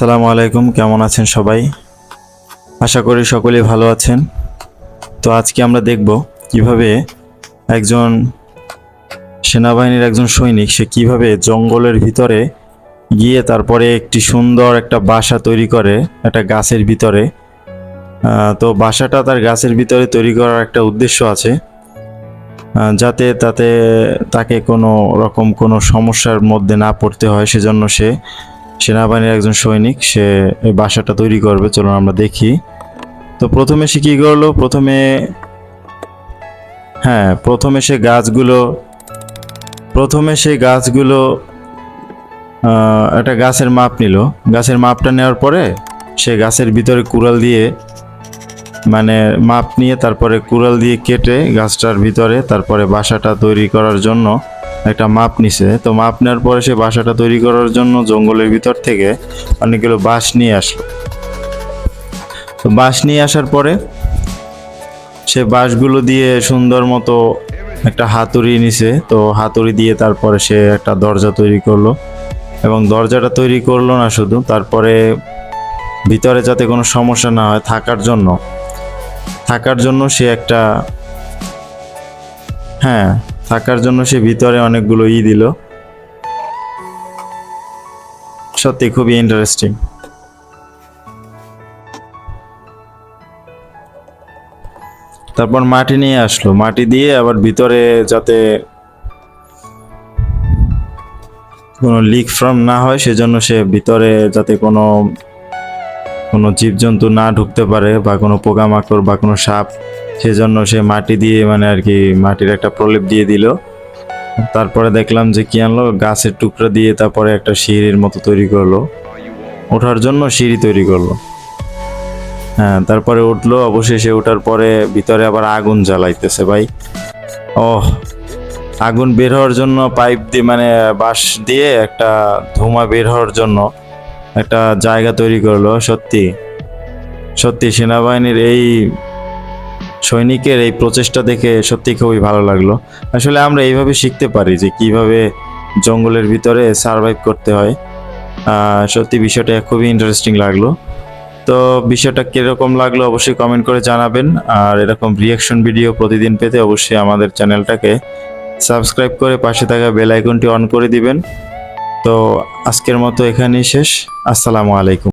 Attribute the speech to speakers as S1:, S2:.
S1: আসসালামু আলাইকুম, কেমন আছেন সবাই? আশা করি সকলেই ভালো আছেন। তো আজকে আমরা দেখব কীভাবে একজন সেনাবাহিনীর একজন সৈনিক, সে কীভাবে জঙ্গলের ভিতরে গিয়ে তারপরে একটি সুন্দর একটা বাসা তৈরি করে, একটা গাছের ভিতরে। তো বাসাটা তার গাছের ভিতরে তৈরি করার একটা উদ্দেশ্য আছে। যাতে তাতে তাকে কোনো রকম কোনো সমস্যার মধ্যে না পড়তে হয়, সেজন্য সে সেনাবাহিনীর একজন সৈনিক, সে এই বাসাটা তৈরি করবে, চলুন আমরা দেখি। তো প্রথমে সে কী করল? প্রথমে হ্যাঁ প্রথমে সে গাছগুলো, প্রথমে সে গাছগুলো একটা গাছের মাপ নিল। গাছের মাপটা নেওয়ার পরে সে গাছের ভিতরে কুড়াল দিয়ে মানে মাপ নিয়ে তারপরে কুড়াল দিয়ে কেটে গাছটার ভিতরে তারপরে বাসাটা তৈরি করার জন্য একটা মাপ নিছে। তো মাপ নেওয়ার পরে সে বাসাটা তৈরি করার জন্য জঙ্গলের ভিতর থেকে অনেকগুলো বাঁশ নিয়ে আসলো। তো বাঁশ নিয়ে আসার পরে সে বাঁশগুলো দিয়ে সুন্দর মতো একটা হাতুড়ি নিছে। তো হাতুড়ি দিয়ে তারপরে সে একটা দরজা তৈরি করল এবং দরজাটা তৈরি করল না শুধু, তারপরে ভিতরে যাতে কোনো সমস্যা না হয় থাকার জন্য থাকার জন্য সে একটা হ্যাঁ থাকার জন্য সে ভিতরে অনেকগুলো ই দিল। সত্যি খুবই ইন্টারেস্টিং তারপর মাটি নিয়ে আসলো। মাটি দিয়ে আবার ভিতরে যাতে কোনো লিক ফ্রম না হয়, সেজন্য সে ভিতরে যাতে কোনো কোনো জীবজন্তু না ঢুকতে পারে বা কোনো পোকামাকড় বা কোনো সাপ, সেজন্য সে মাটি দিয়ে মানে আর কি মাটির একটা প্রলেপ দিয়ে দিল। তারপরে দেখলাম যে কি আনলো? গাছের টুকরা দিয়ে তারপরে একটা সিঁড়ির মতো তৈরি করল। ওঠার জন্য সিঁড়ি তৈরি করল। হ্যাঁ তারপরে উঠল। অবশেষে ওঠার পরে ভিতরে আবার আগুন জ্বালাইতেছে ভাই। ওহ, আগুন বের হওয়ার জন্য পাইপ দিয়ে মানে বাঁশ দিয়ে একটা ধোঁয়া বের হওয়ার জন্য একটা জায়গা তৈরি করল, সত্যি। সত্যি সেনাবাহিনীর এই সৈনিকের এই প্রচেষ্টা দেখে সত্যি খুবই ভালো লাগল। আসলে আমরা এইভাবে শিখতে পারি যে কীভাবে জঙ্গলের ভিতরে সার্ভাইভ করতে হয়। সত্যি বিষয়টা খুবই ইন্টারেস্টিং লাগল। তো বিষয়টা কীরকম লাগল অবশ্যই কমেন্ট করে জানাবেন। আর এরকম রিয়াকশন ভিডিও প্রতিদিন পেতে অবশ্যই আমাদের চ্যানেলটাকে সাবস্ক্রাইব করে পাশে থাকা বেল আইকনটি অন করে দিবেন। তো আজকের মতো এখানেই শেষ। আসসালামু আলাইকুম।